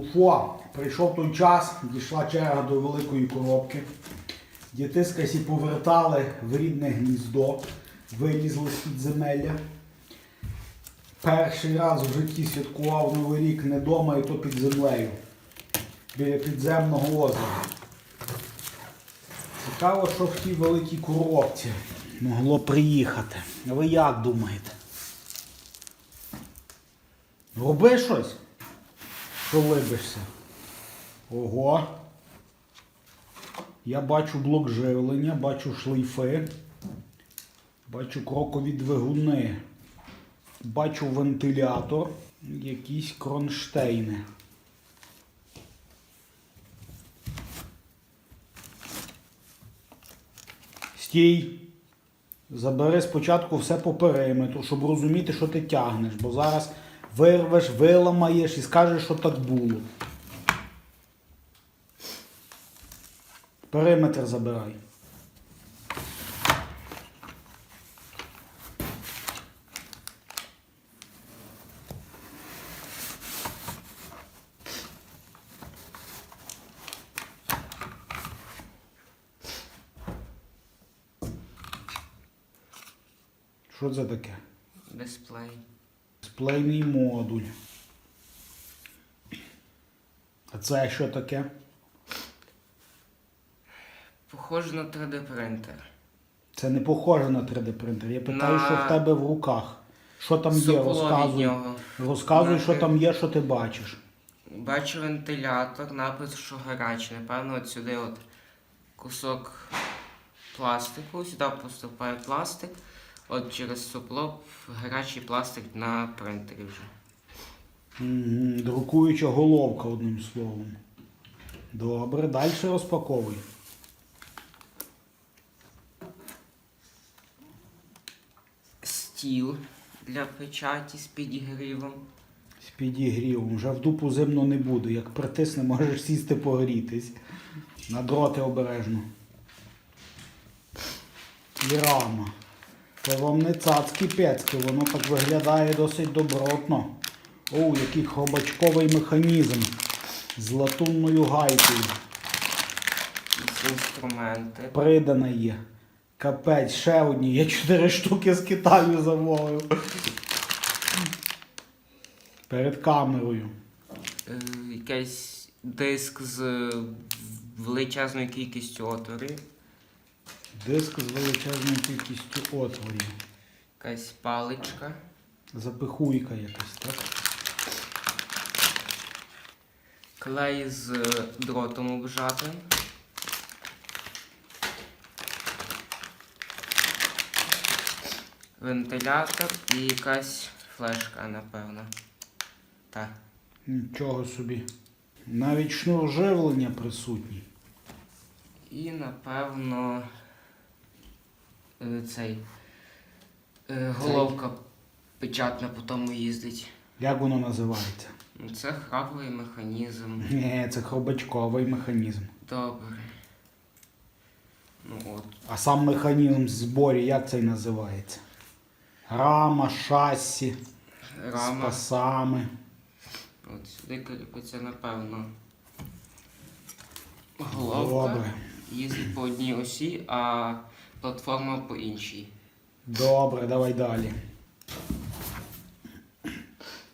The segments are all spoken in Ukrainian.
Уфо, прийшов той час, дійшла черга до великої коробки. Діти з повертали в рідне гніздо, вилізли з підземелля. Перший раз в житті святкував Новий рік не вдома і то під землею, біля підземного озера. Цікаво, що в тій великій коробці могло приїхати. А ви як думаєте? Роби щось? Що? Ого. Я бачу блок живлення, бачу шлейфи, бачу крокові двигуни, бачу вентилятор, якісь кронштейни. Стій. Забери спочатку все по периметру, щоб розуміти, що ти тягнеш, бо зараз вирвеш, виламаєш і скажеш, що так було. Периметр забирай. Що це таке? Дисплей. Дисплейний модуль. А це що таке? Похоже на 3D принтер. Це не похоже на 3D принтер. Я питаю, На- що в тебе в руках. Що там є? Від Розказуй. нього. Розказуй, На що там є, що ти бачиш. Бачу вентилятор, напис, що гарячий. Напевно, от сюди от кусок пластику, сюди поступає пластик. От через сопло гарячий пластик на принтері вже. Мгм, Друкуюча головка, одним словом. Добре, далі розпаковуй. Стіл для печаті з підігрівом. З підігрівом. Вже в дупу зимно не буде. Як притисне, можеш сісти погрітись. На дроти обережно. І рама. Це вам не цацькі пецьки, воно так виглядає досить добротно. О, який хробачковий механізм з латунною гайкою. Інструменти. Придана є. Капець, ще одні. Я чотири штуки з Китаю замовив. Перед камерою. Е, якийсь диск з величезною кількістю отворів. Диск з величезною кількістю отворів. Якась паличка. Запихуйка якась, так? Клей з дротом обжатим. Вентилятор і якась флешка, напевно. Так. Нічого собі. Навіть шнур живлення присутній. І напевно цей е, головка печатна по тому їздить. Як воно називається? Ну, Це храповий механізм. Ні, це хробачковий механізм. Добре. Ну от. А сам механізм зборі, як цей називається? Рама, шасі, з Рама. пасами. От сюди кріпиться, напевно. Головка. Добре. Їздить по одній осі, а платформа по іншій. Добре, давай далі.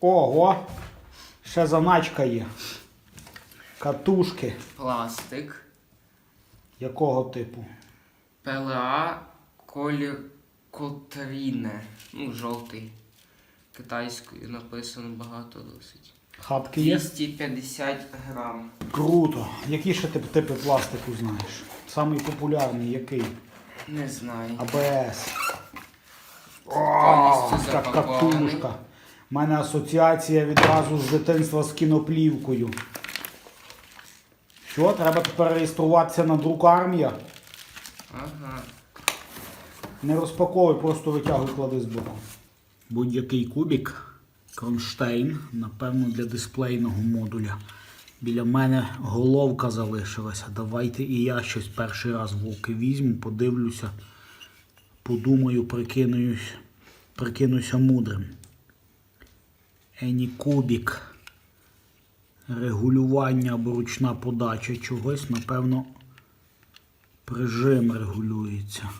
Ого! Ще заначка є. Катушки. Пластик. Якого типу? ПЛА колір Котріне. Ну, жовтий. Китайською написано багато досить. Хапки є? 250 грам. Круто. Які ще тип, типи пластику знаєш? Самий популярний який? Не знаю. АБС. О, Повністю як запакований. катушка. У мене асоціація відразу з дитинства з кіноплівкою. Що, треба тепер реєструватися на друк армія? Ага. Не розпаковуй, просто витягуй, клади збоку. Будь-який кубик, кронштейн, напевно, для дисплейного модуля. Біля мене головка залишилася. Давайте і я щось перший раз в руки візьму, подивлюся, подумаю, прикинусь, прикинуся мудрим. Ені кубік регулювання або ручна подача чогось, напевно, прижим регулюється.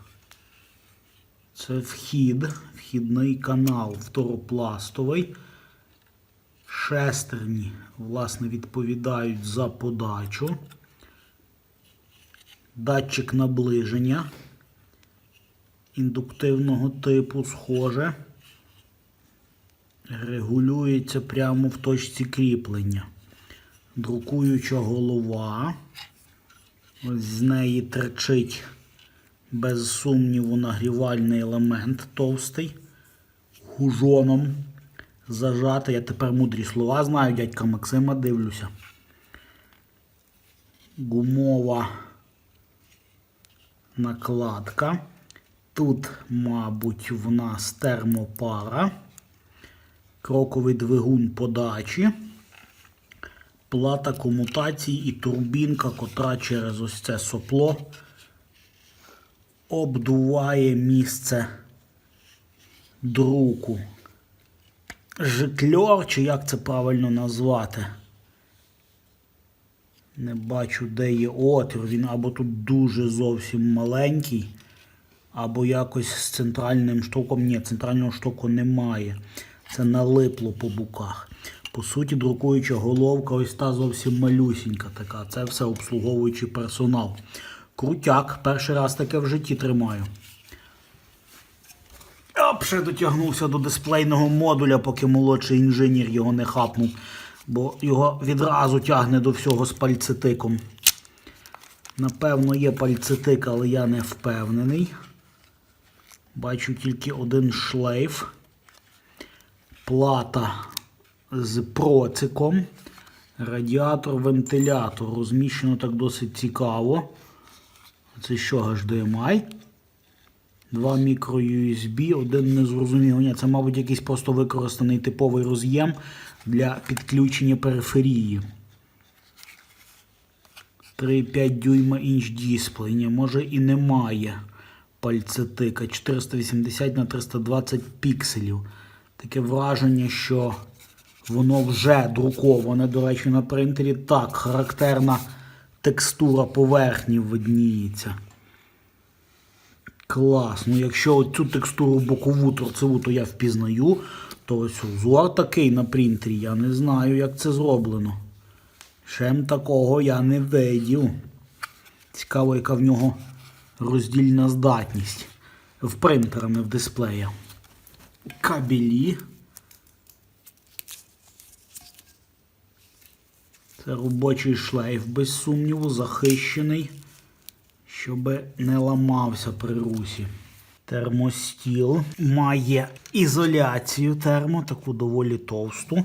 Це вхід, вхідний канал фторопластовий. Шестерні, власне, відповідають за подачу. Датчик наближення індуктивного типу, схоже, регулюється прямо в точці кріплення. Друкуюча голова. Ось з неї тричить без сумніву нагрівальний елемент товстий, гужоном зажатий. Я тепер мудрі слова знаю, дядька Максима дивлюся. Гумова накладка. Тут, мабуть, в нас термопара, кроковий двигун подачі, плата комутації і турбінка, котра через ось це сопло обдуває місце друку. Жикльор, чи як це правильно назвати? Не бачу, де є отвір. Він або тут дуже зовсім маленький, або якось з центральним штоком. Ні, центрального штоку немає. Це налипло по боках. По суті, друкуюча головка ось та зовсім малюсінька така. Це все обслуговуючий персонал. Крутяк, перший раз таке в житті тримаю. Ще дотягнувся до дисплейного модуля, поки молодший інженер його не хапнув, бо його відразу тягне до всього з пальцетиком. Напевно, є пальцетик, але я не впевнений. Бачу тільки один шлейф. Плата з проциком. Радіатор, вентилятор. Розміщено так досить цікаво. Це що HDMI? Два мікро USB, один незрозуміло. Ні, це, мабуть, якийсь просто використаний типовий роз'єм для підключення периферії. 3,5 дюйма інч дисплей. Може і немає пальцетика. 480 на 320 пікселів. Таке враження, що воно вже друковане, до речі, на принтері. Так, характерна текстура поверхні видніється. Клас. Ну, якщо цю текстуру бокову торцеву, то я впізнаю, то ось узор такий на принтері, я не знаю, як це зроблено. Шем такого я не видів. Цікаво, яка в нього роздільна здатність. В принтера, не в дисплеї. Кабелі. Це робочий шлейф, без сумніву, захищений, щоб не ламався при русі. Термостіл має ізоляцію термо, таку доволі товсту.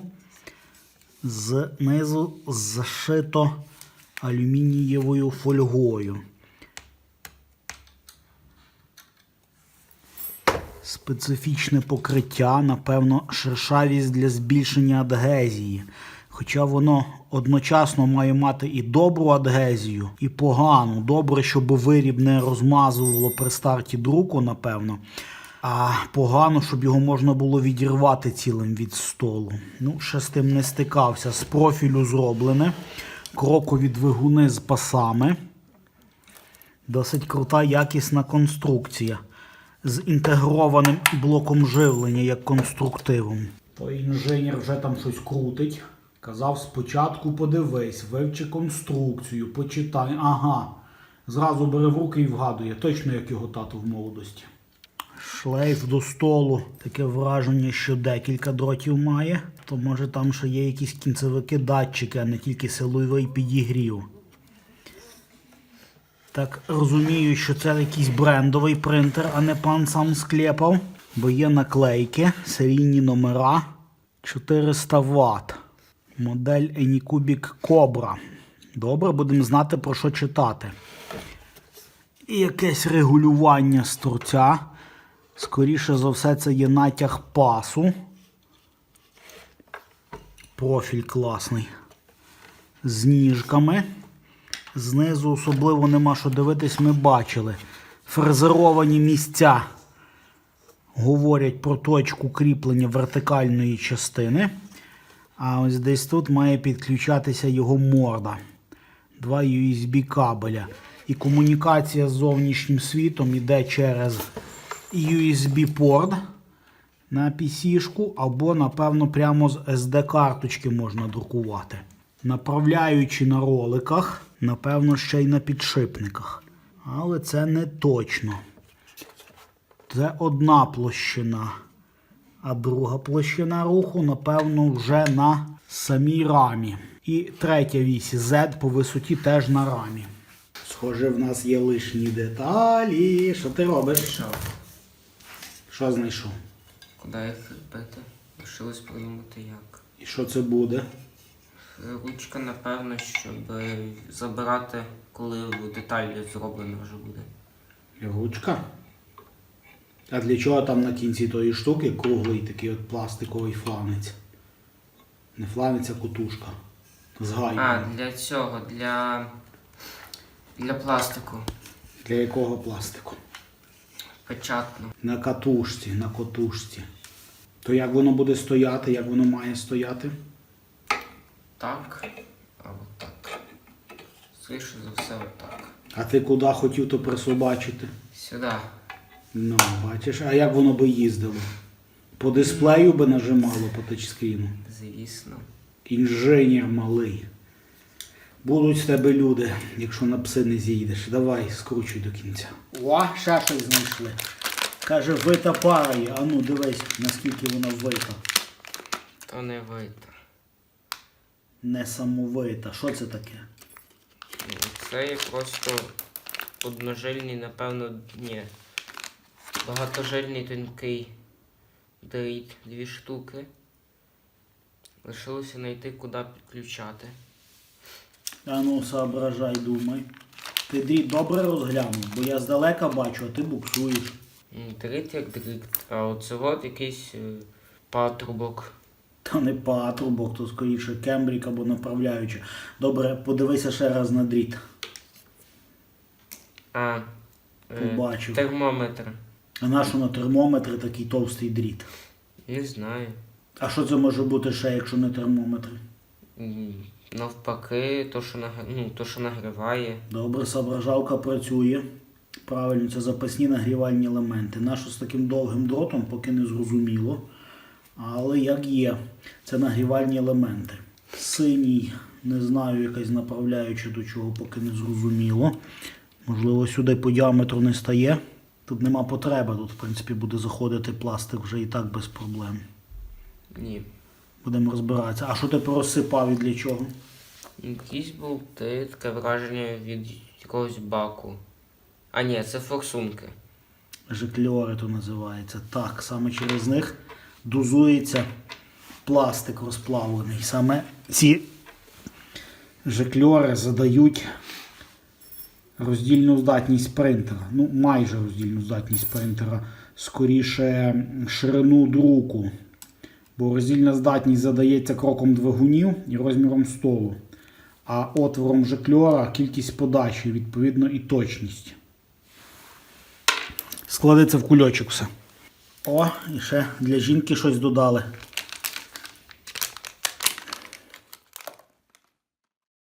Знизу зашито алюмінієвою фольгою. Специфічне покриття, напевно, шершавість для збільшення адгезії. Хоча воно одночасно має мати і добру адгезію, і погану. Добре, щоб виріб не розмазувало при старті друку, напевно. А погано, щоб його можна було відірвати цілим від столу. Ну, ще з тим не стикався. З профілю зроблене. Крокові двигуни з пасами. Досить крута якісна конструкція. З інтегрованим блоком живлення як конструктивом. Той інженер вже там щось крутить. Казав спочатку подивись, вивчи конструкцію, почитай. Ага. Зразу бере в руки і вгадує, точно як його тато в молодості. Шлейф до столу. Таке враження, що декілька дротів має. То може там ще є якісь кінцевики датчики, а не тільки силовий підігрів. Так розумію, що це якийсь брендовий принтер, а не пан сам склепав. Бо є наклейки, серійні номера 400 Вт. Модель Anycubic Cobra. Добре, будемо знати про що читати. І якесь регулювання з торця. Скоріше за все, це є натяг пасу. Профіль класний. З ніжками. Знизу особливо нема що дивитись, ми бачили. Фрезеровані місця говорять про точку кріплення вертикальної частини. А ось десь тут має підключатися його морда. Два USB кабеля. І комунікація з зовнішнім світом йде через USB-порт на PC-шку, або, напевно, прямо з SD-карточки можна друкувати. Направляючи на роликах, напевно, ще й на підшипниках. Але це не точно. Це одна площина. А друга площина руху, напевно, вже на самій рамі. І третя вісь Z по висоті теж на рамі. Схоже, в нас є лишні деталі. Що ти робиш? Що? Що знайшов? Куди їх бити? Лишилось придумати як. І що це буде? Ручка, напевно, щоб забирати, коли деталь зроблена вже буде. Ручка. А для чого там на кінці тої штуки круглий такий от пластиковий фланець? Не фланець, а кутушка. З А, для цього, для. Для пластику. Для якого пластику? Печатно. На катушці, на котушці. То як воно буде стояти, як воно має стояти? Так. Або так. Скоріше за все, отак. А ти куди хотів то присобачити? Сюди. Ну, бачиш, а як воно би їздило? По дисплею би нажимало по тачскріну. Звісно. Інженер малий. Будуть з тебе люди, якщо на пси не зійдеш. Давай, скручуй до кінця. О, ще щось знайшли. Каже, вита пара є. А ну дивись, наскільки вона вита. То не вийде. Несамовита. Що це таке? Це є просто одножильний, напевно, ні. Багатожильний тонкий дріт, дві штуки. Лишилося знайти, куди підключати. А ну, соображай, думай. Ти дріт добре розглянув, бо я здалека бачу, а ти буксуєш. Дріт як дріт, а оце от якийсь е, патрубок. Та не патрубок, то скоріше кембрік або направляюча. Добре, подивися ще раз на дріт. А, е, Побачив. термометр. А на що на термометри такий товстий дріт? Не знаю. А що це може бути ще, якщо не термометри? Навпаки, то, що нагр... ну, то, що нагріває. Добре, соображалка працює. Правильно, це запасні нагрівальні елементи. Нащо з таким довгим дротом, поки не зрозуміло. Але як є, це нагрівальні елементи. Синій, не знаю, якась направляюча до чого, поки не зрозуміло. Можливо, сюди по діаметру не стає. Тут нема потреби, тут, в принципі, буде заходити пластик вже і так без проблем. Ні. Будемо розбиратися. А що ти порозсипав і для чого? Якісь болти, таке враження від якогось баку. А ні, це форсунки. Жикльори то називається. Так, саме через них дозується пластик розплавлений. Саме ці жикльори задають роздільну здатність принтера. Ну, майже роздільну здатність принтера. Скоріше ширину друку. Бо роздільна здатність задається кроком двигунів і розміром столу. А отвором жикльора кількість подачі, відповідно, і точність. Складеться в кульочок все. О, і ще для жінки щось додали.